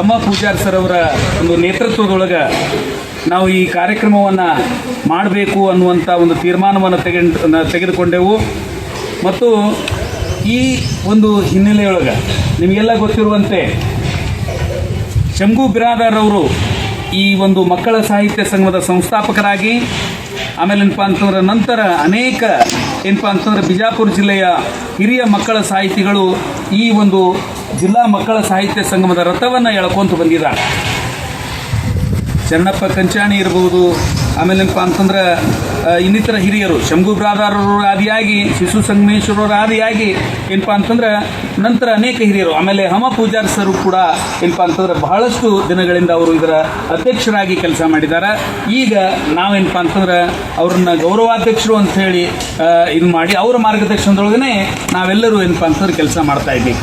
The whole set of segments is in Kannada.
ಅಮ್ಮ ಪೂಜಾರ್ ಸರ್ ಅವರ ಒಂದು ನೇತೃತ್ವದೊಳಗೆ ನಾವು ಈ ಕಾರ್ಯಕ್ರಮವನ್ನು ಮಾಡಬೇಕು ಅನ್ನುವಂಥ ಒಂದು ತೀರ್ಮಾನವನ್ನು ತೆಗೆದು ತೆಗೆದುಕೊಂಡೆವು. ಮತ್ತು ಈ ಒಂದು ಹಿನ್ನೆಲೆಯೊಳಗೆ ನಿಮಗೆಲ್ಲ ಗೊತ್ತಿರುವಂತೆ ಶಂಗು ಬಿರಾದಾರವರು ಈ ಒಂದು ಮಕ್ಕಳ ಸಾಹಿತ್ಯ ಸಂಘದ ಸಂಸ್ಥಾಪಕರಾಗಿ, ಆಮೇಲೆ ಏನಪ್ಪ ಅಂತಂದ್ರೆ ನಂತರ ಅನೇಕ ಏನಪ್ಪ ಅಂತಂದ್ರೆ ಬಿಜಾಪುರ ಜಿಲ್ಲೆಯ ಹಿರಿಯ ಮಕ್ಕಳ ಸಾಹಿತಿಗಳು ಈ ಒಂದು ಜಿಲ್ಲಾ ಮಕ್ಕಳ ಸಾಹಿತ್ಯ ಸಂಗಮದ ರಥವನ್ನು ಎಳ್ಕೊಂತ ಬಂದಿದ್ದಾರೆ ಚನ್ನಪ್ಪ ಕಂಚಾಣಿ ಇರ್ಬೋದು, ಆಮೇಲೆ ಏನಪ್ಪ ಅಂತಂದ್ರೆ ಇನ್ನಿತರ ಹಿರಿಯರು, ಶಂಭು ಬ್ರಾದಾರರು ಆದಿಯಾಗಿ, ಶಿಶು ಸಂಗಮೇಶ್ವರರು ಆದಿಯಾಗಿ, ಏನಪ್ಪಾ ಅಂತಂದ್ರೆ, ನಂತರ ಅನೇಕ ಹಿರಿಯರು, ಆಮೇಲೆ ಹಮ ಪೂಜಾರ್ ಸರು ಕೂಡ ಏನಪ್ಪ ಅಂತಂದ್ರೆ ಬಹಳಷ್ಟು ದಿನಗಳಿಂದ ಅವರು ಇದರ ಅಧ್ಯಕ್ಷರಾಗಿ ಕೆಲಸ ಮಾಡಿದ್ದಾರೆ ಈಗ ನಾವೇನಪ್ಪ ಅಂತಂದ್ರೆ, ಅವ್ರನ್ನ ಗೌರವಾಧ್ಯಕ್ಷರು ಅಂತ ಹೇಳಿ ಇದು ಮಾಡಿ, ಅವರ ಮಾರ್ಗದರ್ಶನದೊಳಗನೆ ನಾವೆಲ್ಲರೂ ಏನಪ್ಪಾ ಅಂತಂದ್ರೆ ಕೆಲಸ ಮಾಡ್ತಾ ಇದ್ದೀವಿ.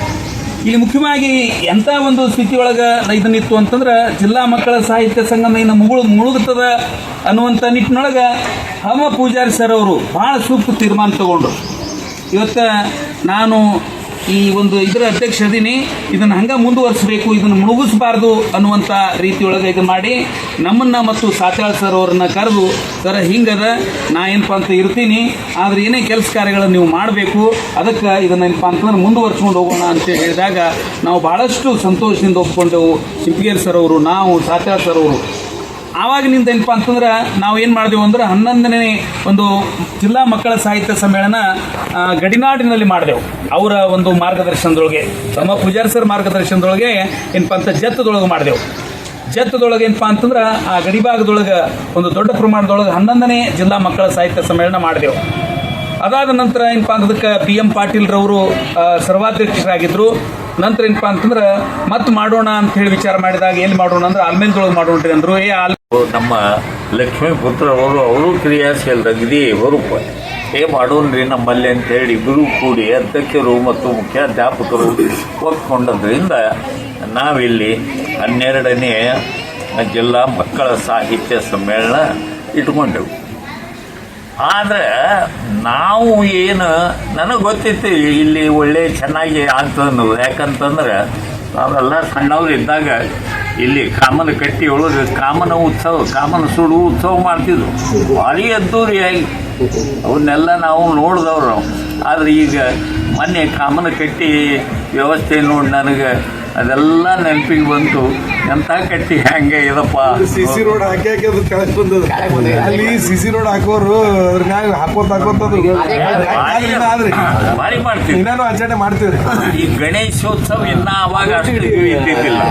ಇಲ್ಲಿ ಮುಖ್ಯವಾಗಿ ಎಂಥ ಒಂದು ಸ್ಥಿತಿ ಒಳಗೆ ಇದನ್ನಿತ್ತು ಅಂತಂದ್ರೆ ಜಿಲ್ಲಾ ಮಕ್ಕಳ ಸಾಹಿತ್ಯ ಸಂಗಮ ಮುಗುಳು ಮುಳುಗುತ್ತದ ಅನ್ನುವಂಥ ನಿಟ್ಟಿನೊಳಗೆ ಹಮ ಪೂಜಾರಿ ಸರ್ ಅವರು ಭಾಳ ಸೂಕ್ತ ತೀರ್ಮಾನ ತಗೊಂಡ್ರು. ಇವತ್ತು ನಾನು ಈ ಒಂದು ಇದರ ಅಧ್ಯಕ್ಷ ಅದೀನಿ, ಇದನ್ನು ಹಂಗೆ ಮುಂದುವರಿಸಬೇಕು, ಇದನ್ನು ಮುಳುಗಿಸಬಾರ್ದು ಅನ್ನುವಂಥ ರೀತಿಯೊಳಗೆ ಇದು ಮಾಡಿ ನಮ್ಮನ್ನು ಮತ್ತು ಸಾತ್ಯಾಳ್ ಸರ್ ಅವರನ್ನ ಕರೆದು, ಸರ, ಹಿಂಗದ, ನಾ ಏನಪ್ಪ ಅಂತ ಇರ್ತೀನಿ, ಆದರೆ ಏನೇ ಕೆಲಸ ಕಾರ್ಯಗಳನ್ನು ನೀವು ಮಾಡಬೇಕು, ಅದಕ್ಕೆ ಇದನ್ನ ಏನಪ್ಪ ಅಂತಂದ್ರೆ ಮುಂದುವರ್ಸ್ಕೊಂಡು ಹೋಗೋಣ ಅಂತ ಹೇಳಿದಾಗ ನಾವು ಭಾಳಷ್ಟು ಸಂತೋಷದಿಂದ ಒಪ್ಕೊಂಡೆವು. ಸಿಂಪಿಗೇರ್ ಸರ್ ಅವರು, ನಾವು, ಸಾತ್ಯಾಳ್ ಸರ್ ಅವರು ಆವಾಗಿನಿಂದ ಏನಪ್ಪ ಅಂತಂದ್ರೆ ನಾವು ಏನು ಮಾಡಿದೆವು ಅಂದ್ರೆ ಹನ್ನೊಂದನೇ ಒಂದು ಜಿಲ್ಲಾ ಮಕ್ಕಳ ಸಾಹಿತ್ಯ ಸಮ್ಮೇಳನ ಗಡಿನಾಡಿನಲ್ಲಿ ಮಾಡಿದೆವು. ಅವರ ಒಂದು ಮಾರ್ಗದರ್ಶನದೊಳಗೆ ತಮ್ಮ ಪೂಜಾರಿ ಸರ್ ಮಾರ್ಗದರ್ಶನದೊಳಗೆ ಏನಪ್ಪ ಅಂತ ಜತ್ತದೊಳಗೆ ಮಾಡಿದೆವು. ಜತ್ತದೊಳಗೆ ಏನಪ್ಪ ಅಂತಂದ್ರೆ ಆ ಗಡಿಭಾಗದೊಳಗೆ ಒಂದು ದೊಡ್ಡ ಪ್ರಮಾಣದೊಳಗೆ ಹನ್ನೊಂದನೇ ಜಿಲ್ಲಾ ಮಕ್ಕಳ ಸಾಹಿತ್ಯ ಸಮ್ಮೇಳನ ಮಾಡಿದೆವು. ಅದಾದ ನಂತರ ಏನಪ್ಪ ಅಂತದಕ್ಕೆ ಪಿ ಎಂ ಪಾಟೀಲ್ರವರು ಸರ್ವಾಧ್ಯಕ್ಷರಾಗಿದ್ದರು ನಂತರ ಏನಪ್ಪ ಅಂತಂದ್ರೆ ಮತ್ತೆ ಮಾಡೋಣ ಅಂತ ಹೇಳಿ ವಿಚಾರ ಮಾಡಿದಾಗ ಏನು ಮಾಡೋಣ ಅಂದ್ರೆ ಆಲ್ಮೇಲ್ದೊಳಗೆ ಮಾಡೋಣ್ರಿ ಅಂದರು. ಏ, ಆಲ್ ನಮ್ಮ ಲಕ್ಷ್ಮೀ ಪುತ್ರ, ಅವರು ಅವರು ಕ್ರಿಯಾಶೀಲ ಅಗದಿ ಬರುಪ ಏ ಮಾಡೋನ್ರಿ ನಮ್ಮಲ್ಲಿ ಅಂತೇಳಿ ಇಬ್ಬರು ಕೂಡಿ ಅಧ್ಯಕ್ಷರು ಮತ್ತು ಮುಖ್ಯಾಧ್ಯಾಪಕರು ಒಪ್ಕೊಂಡದ್ರಿಂದ ನಾವಿಲ್ಲಿ ಹನ್ನೆರಡನೇ ಜಿಲ್ಲಾ ಮಕ್ಕಳ ಸಾಹಿತ್ಯ ಸಮ್ಮೇಳನ ಇಟ್ಕೊಂಡೆವು. ಆದರೆ ನಾವು ಏನು ನನಗೆ ಗೊತ್ತಿತ್ತು, ಇಲ್ಲಿ ಒಳ್ಳೆ ಚೆನ್ನಾಗಿ ಆಗ್ತದೆ ಅನ್ನೋದು. ಯಾಕಂತಂದ್ರೆ ನಾವೆಲ್ಲ ಸಣ್ಣವ್ರು ಇದ್ದಾಗ ಇಲ್ಲಿ ಕಾಮನ ಕಟ್ಟಿ ಒಳಗೆ ಕಾಮನ ಉತ್ಸವ, ಕಾಮನ ಸುಡು ಉತ್ಸವ ಮಾಡ್ತಿದ್ರು. ಭಾರಿ ಅದ್ದೂರಿಯಾಗಿ ಅವನ್ನೆಲ್ಲ ನಾವು ನೋಡಿದವ್ರು ನಾವು. ಆದರೆ ಈಗ ಮೊನ್ನೆ ಕಾಮನ ಕಟ್ಟಿ ವ್ಯವಸ್ಥೆ ನೋಡಿ ನನಗೆ ಅದೆಲ್ಲ ನೆನಪಿಗೆ ಬಂತು ಎಂಥ ಕಟ್ಟಿ ಹೆಂಗೆ ಇದಪ್ಪ? ಸಿಸಿ ರೋಡ್ ಹಾಕಿ ಹಾಕಿ ಅದು ಕೆಳಗೆ ಬಂದದ ಅಲ್ಲಿ ಸಿಸಿ ರೋಡ್ ಹಾಕೋರು ಅದ್ರ ಮ್ಯಾಗ ಹಾಕೋತ ಹಾಕೋತದು ಆದ್ರಿ. ಭಾರಿ ಮಾಡ್ತೀವಿ. ಇನ್ನೂ ಆಚರಣೆ ಮಾಡ್ತೀವಿ ಈ ಗಣೇಶೋತ್ಸವ ಇನ್ನ ಅವಾಗ ಅಷ್ಟು ಇದ್ದಿದ್ದಿಲ್ಲ.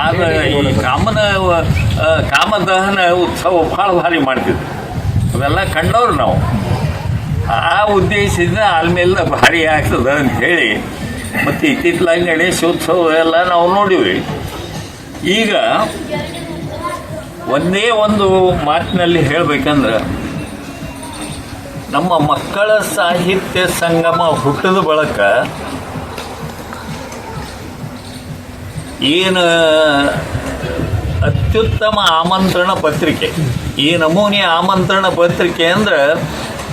ಆದ್ರೆ ಈ ಕಾಮನ ಕಾಮದಹನ ಉತ್ಸವ ಭಾಳ ಭಾರಿ ಮಾಡ್ತಿದ್ರು ಅವೆಲ್ಲ ಕಂಡವ್ರು ನಾವು. ಆ ಉದ್ದೇಶದಿಂದ ಆಲ್ಮೇಲೆ ಭಾರಿ ಆಗ್ತದೆ ಅಂತ ಹೇಳಿ ಮತ್ತು ಇತ್ತಿತ್ತಲಾಗಿ ಗಣೇಶೋತ್ಸವ ಎಲ್ಲ ನಾವು ನೋಡಿವಿ. ಈಗ ಒಂದೇ ಒಂದು ಮಾತಿನಲ್ಲಿ ಹೇಳಬೇಕಂದ್ರೆ ನಮ್ಮ ಮಕ್ಕಳ ಸಾಹಿತ್ಯ ಸಂಗಮ ಹುಟ್ಟಿದ ಬಳಕ ಏನು ಅತ್ಯುತ್ತಮ ಆಮಂತ್ರಣ ಪತ್ರಿಕೆ, ಈ ನಮೂನೆ ಆಮಂತ್ರಣ ಪತ್ರಿಕೆ ಅಂದ್ರೆ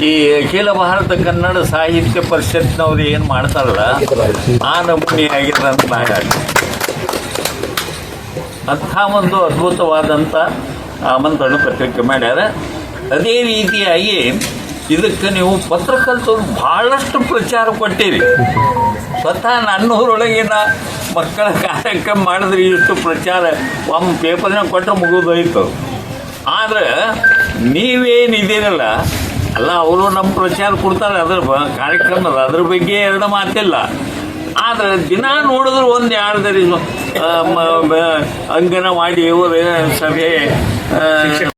ಈ ಅಖಿಲ ಭಾರತ ಕನ್ನಡ ಸಾಹಿತ್ಯ ಪರಿಷತ್ನವ್ರು ಏನು ಮಾಡ್ತಾರಲ್ಲ, ಆ ನಮೂನೆ ಆಗಿದೆ ಅಂತ ಅಂಥ ಒಂದು ಅದ್ಭುತವಾದಂಥ ಆಮಂತ್ರಣ ಪತ್ರಿಕೆ ಮಾಡ್ಯಾರ. ಅದೇ ರೀತಿಯಾಗಿ ಇದಕ್ಕೆ ನೀವು ಪತ್ರಕರ್ತರು ಭಾಳಷ್ಟು ಪ್ರಚಾರ ಕೊಟ್ಟಿರಿ. ಸ್ವತಃ ನನ್ನೂರೊಳಗಿನ ಮಕ್ಕಳ ಕಾರ್ಯಕ್ರಮ ಮಾಡಿದ್ರೆ ಇಷ್ಟು ಪ್ರಚಾರ ಒಮ್ಮ ಪೇಪರ್ನ ಕೊಟ್ಟರೆ ಮುಗಿದೋಯ್ತು. ಆದರೆ ನೀವೇನಿದ್ದೀರಲ್ಲ ಅಲ್ಲ, ಅವರು ನಮ್ಮ ಪ್ರಚಾರ ಕೊಡ್ತಾರೆ, ಅದ್ರ ಕಾರ್ಯಕ್ರಮದ ಅದ್ರ ಬಗ್ಗೆ ಎರಡು ಮಾತಿಲ್ಲ. ಆದರೆ ದಿನ ನೋಡಿದ್ರು ಒಂದು ಯಾರ್ದರಿ ಅಂಗನವಾಡಿ ಇವರು ಸಭೆ